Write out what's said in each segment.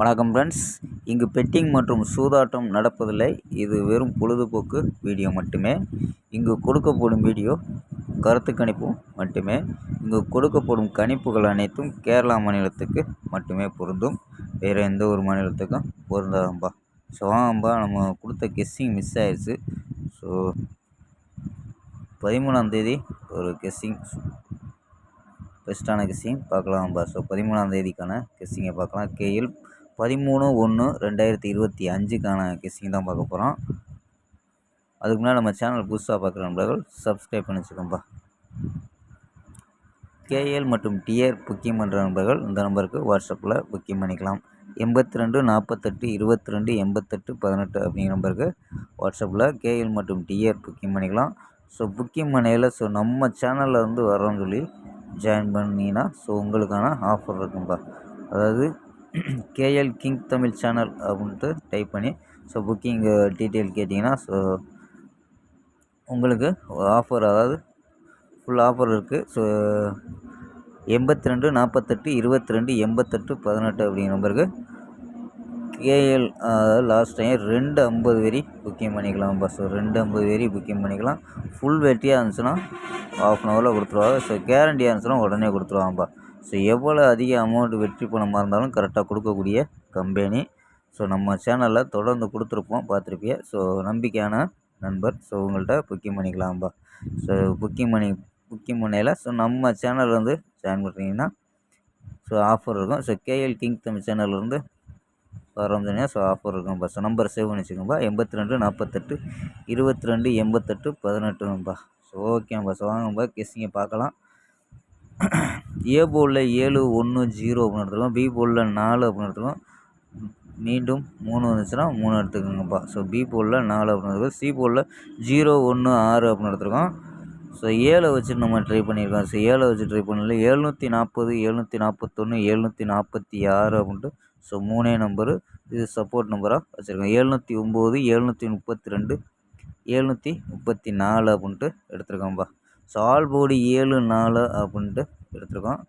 வணக்கம் ஃப்ரெண்ட்ஸ் இங்கு பெட்டிங் மற்றும் சூதாட்டம் நடப்பதில்லை. இது வெறும் பொழுதுபோக்கு வீடியோ மட்டுமே. இங்கு கொடுக்கப்படும் வீடியோ கருத்து கணிப்பு மட்டுமே. இங்கு கொடுக்கப்படும் கணிப்புகள் அனைத்தும் கேரளா மாநிலத்துக்கு மட்டுமே பொருந்தும். வேறு எந்த ஒரு மாநிலத்துக்கும் பொருந்தாதம்பா. ஸோ வாங்கம்பா நம்ம கொடுத்த கெஸ்ஸிங் மிஸ் ஆயிடுச்சு ஸோ பதிமூணாந்தேதி ஒரு கெஸ்ஸிங் பெஸ்ட்டான கெஸ்ஸிங் பார்க்கலாம்பா. ஸோ பதிமூணாம் தேதிக்கான கெஸ்ஸிங்கை பார்க்கலாம். கேஎல் பதிமூணு ஒன்று ரெண்டாயிரத்தி இருபத்தி அஞ்சுக்கான கெஸ்ஸிங் தான் பார்க்க போகிறோம் அதுக்கு முன்னாடி நம்ம சேனல் புதுசாக பார்க்குற நண்பர்கள் சப்ஸ்கிரைப் பண்ணி வச்சுக்கோம்பா கேஎல் மற்றும் டிஆர் புக்கிங் பண்ணுற நண்பர்கள் இந்த நம்பருக்கு வாட்ஸ்அப்பில் புக்கிங் பண்ணிக்கலாம். எண்பத்தி ரெண்டு நாற்பத்தெட்டு இருபத்தி ரெண்டு எண்பத்தெட்டு பதினெட்டு அப்படிங்கிற நம்பருக்கு வாட்ஸ்அப்பில் கேஎல் மற்றும் டிஆர் புக்கிங் பண்ணிக்கலாம். ஸோ புக்கிங் பண்ணையில் ஸோ நம்ம சேனலில் வந்து வரோன்னு சொல்லி ஜாயின் பண்ணிங்கன்னா ஸோ உங்களுக்கான ஆஃபர் இருக்கும்பா. அதாவது கேஎல் கிங் தமிழ் சேனல் அப்படின்ட்டு டைப் பண்ணி ஸோ புக்கிங் டீட்டெயில் கேட்டிங்கன்னா ஸோ உங்களுக்கு ஆஃபர் அதாவது ஃபுல் ஆஃபர் இருக்குது ஸோ எண்பத்தி ரெண்டு நாற்பத்தெட்டு இருபத்தி ரெண்டு எண்பத்தெட்டு பதினெட்டு அப்படிங்கிற நம்பருக்கு கேஎல் லாஸ்ட் டைம் ரெண்டு ஐம்பது வரி புக்கிங் பண்ணிக்கலாம் பஸ் ரெண்டு ஐம்பது வெரி புக்கிங் பண்ணிக்கலாம். ஃபுல் வெட்டியாக இருந்துச்சுன்னா ஆஃப் அன் ஹவரில் கொடுத்துருவாங்க. ஸோ கேரண்டியாக இருந்துச்சுன்னா உடனே கொடுத்துருவாங்கப்பா ஸோ எவ்வளோ அதிக அமௌண்ட் வெற்றி பணமாக இருந்தாலும் கரெக்டாக கொடுக்கக்கூடிய கம்பெனி ஸோ நம்ம சேனலில் தொடர்ந்து கொடுத்துருப்போம் பார்த்துருப்பிய. ஸோ நம்பிக்கையான நண்பர். ஸோ உங்கள்கிட்ட புக்கிங் பண்ணிக்கலாம்ப்பா ஸோ புக்கிங் பண்ணி புக்கிங் பண்ணையில் ஸோ நம்ம சேனல் வந்து ஜாயின் பண்ணுறீங்கன்னா ஸோ ஆஃபர் இருக்கும். ஸோ கேஎல் கிங் தமிழ் சேனல்லேருந்து ரம்ஜானியா ஸோ ஆஃபர் இருக்கும்பா ஸோ நம்பர் சேவ் பண்ணி வச்சுக்கோம்பா. எண்பத்தி ரெண்டு நாற்பத்தெட்டு இருபத்தி ரெண்டு எண்பத்தெட்டு பதினெட்டும்பா ஸோ ஓகேம்பா ஸோ வாங்கப்பா கெஸ்ஸிங்கை பார்க்கலாம் ஏ போலில் ஏழு ஒன்று ஜீரோ அப்படின்னு எடுத்துருக்கோம். பி போலில் நாலு அப்படின்னு எடுத்துருக்கோம். மீண்டும் மூணு வந்துச்சுன்னா மூணு எடுத்துக்கோங்கப்பா. ஸோ பி போலில் நாலு அப்படின்னு எடுத்துருக்கோம். சி போலில் ஜீரோ ஒன்று ஆறு அப்படின்னு எடுத்துருக்கோம். ஸோ ஏழை வச்சு நம்ம ட்ரை பண்ணியிருக்கோம். ஸோ ஏழை வச்சு ட்ரை பண்ணல. எழுநூற்றி நாற்பது எழுநூற்றி நாற்பத்தொன்று எழுநூற்றி நாற்பத்தி ஆறு அப்படின்ட்டு ஸோ மூணே நம்பரு இது சப்போர்ட் நம்பராக வச்சுருக்கோம். எழுநூற்றி ஒம்பது எழுநூற்றி முப்பத்தி ரெண்டு எழுநூற்றி முப்பத்தி நாலு அப்படின்ட்டு எடுத்துருக்கோம்ப்பா ஸோ ஆல் போர்டு ஏழு நாலு அப்படின்ட்டு எடுத்துருக்கோம்.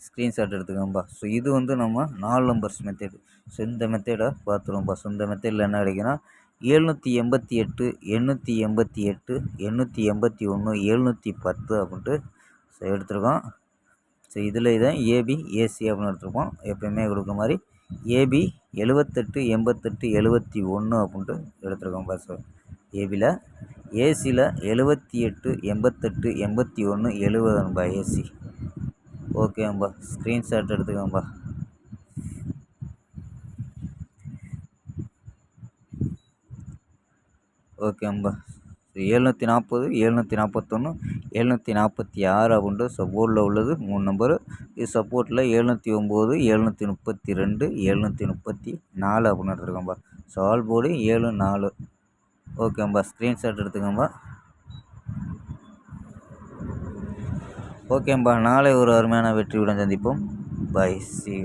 ஸ்க்ரீன்ஷாட் எடுத்துக்கோம்பா ஸோ இது வந்து நம்ம நாலு நம்பர்ஸ் மெத்தேடு ஸோ இந்த மெத்தேடை பார்த்துருவோம்ப்பா ஸோ இந்த மெத்தேடில் என்ன கிடைக்குன்னா எழுநூற்றி எண்பத்தி எட்டு எண்ணூற்றி எண்பத்தி எட்டு எண்ணூற்றி எண்பத்தி ஒன்று எழுநூற்றி பத்து அப்படின்ட்டு ஸோ எடுத்துருக்கோம். ஸோ இதில் இதை ஏபி ஏசி அப்படின்னு எடுத்திருக்கோம். எப்போயுமே கொடுக்குற மாதிரி ஏபி எழுபத்தெட்டு எண்பத்தெட்டு எழுபத்தி ஒன்று அப்படின்ட்டு எடுத்திருக்கோம் பஸ் ஏபியில் ஏசியில் எழுபத்தி எட்டு எண்பத்தெட்டு எண்பத்தி ஒன்று எழுபதுன்பா ஏசி ஓகேம்பா ஸ்க்ரீன்ஷாட் எடுத்துக்கோம்பா. ஓகேம்பா எழுநூற்றி நாற்பது எழுநூற்றி நாற்பத்தொன்று எழுநூற்றி நாற்பத்தி ஆறு அப்படின்ற சப்போர்ட்டில் உள்ளது. மூணு நம்பரு இது சப்போர்ட்டில் எழுநூற்றி ஒம்பது எழுநூற்றி முப்பத்தி ரெண்டு எழுநூற்றி முப்பத்தி நாலு அப்படின்னு எடுத்துருக்கோம்பா ஸோ ஆல் போர்டு ஏழு நாலு ஓகேம்பா ஸ்க்ரீன்ஷாட் எடுத்துக்கோம்பா ஓகேம்பா நாளை ஒரு அருமையான வெற்றியுடன் சந்திப்போம். By C